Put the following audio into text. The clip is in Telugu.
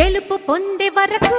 గెలుపు పొందే వరకు